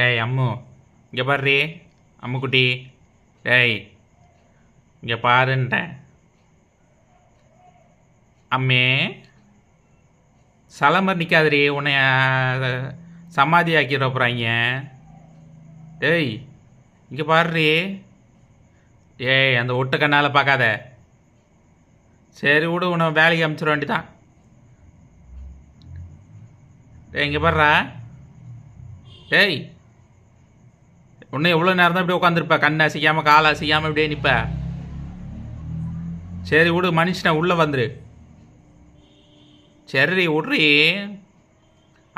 ஏய் அம்மு. இங்கே பாரு. அம்முக்குட்டி. ஏய் இங்கே பாருன்ட்டேன் அம்மே. சலமர் நிற்காதடி உன்னை சமாதி ஆக்கிட போகிறாங்க டேய் இங்கே பாரு ஏய் அந்த ஒட்டு கண்ணால் பார்க்காத சரி விடு உன்னை வேலைக்கு அனுப்பிச்சிட வேண்டிதான். டேய் இங்கே பாடுறா டேய் உன்னை எவ்வளோ நேரம் தான் இப்படி உட்காந்துருப்ப கண்ணை அசைக்காமல் காலை அசைக்காமல் இப்படியே நிற்ப சரி விடு மனுஷனை உள்ளே வந்துரு. சரி விட்றி.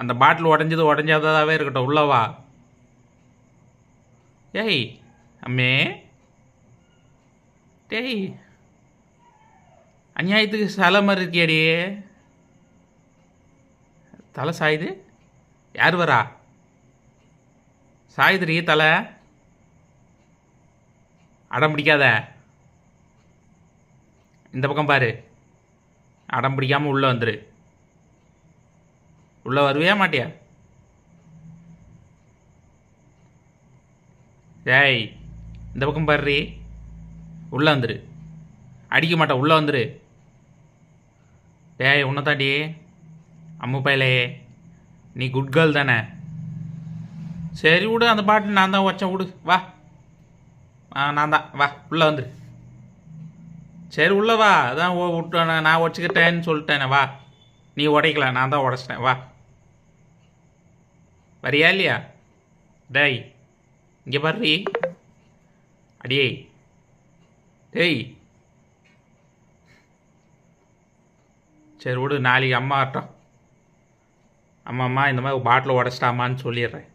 அந்த பாட்டில் உடஞ்சது உடஞ்சாதாவே இருக்கட்டும் உள்ளவா ஏய் அம்மே. டேய். அநியாயத்துக்கு சலமர் இருக்கியாடி. தலை சாயுது. யார் வரா? சாயுதுடி தலை. அடம் பிடிக்காத. இந்த பக்கம் பாரு. அடம் பிடிக்காமல் உள்ளே வந்துரு. உள்ளே வருவியா மாட்டியா? ஏய் இந்த பக்கம் பாருடி. உள்ளே வந்துரு. அடிக்க மாட்டேன் உள்ளே வந்துரு. டேய் உன்னை தாண்டி. அம்மு பயலே நீ குட் கேர்ள் தானே. சரி விடு அந்த பாட்டு நான் தான் வச்சேன் விடு. வா. ஆ நான் தான். வா உள்ளே வந்துரு. சரி உள்ள வா. அதான் ஓ விட்டு நான் நான் உடச்சிக்கிட்டேன்னு சொல்லிட்டேனே வா. நீ உடைக்கல நான் தான் உடச்சிட்டேன் வா. வரியா இல்லையா? டேய் இங்கே பாரு. அடியே. டேய். சரி விடு நாளைக்கு அம்மா வரட்டும். அம்மா அம்மா இந்த மாதிரி பாட்டில் உடச்சிட்டாமான்னு சொல்லிடுறேன்.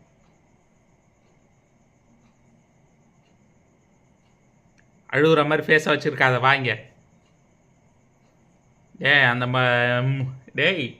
அழுகுற மாதிரி ஃபேஸை வச்சுருக்காத வாங்க. ஏ அந்த ம டேய்.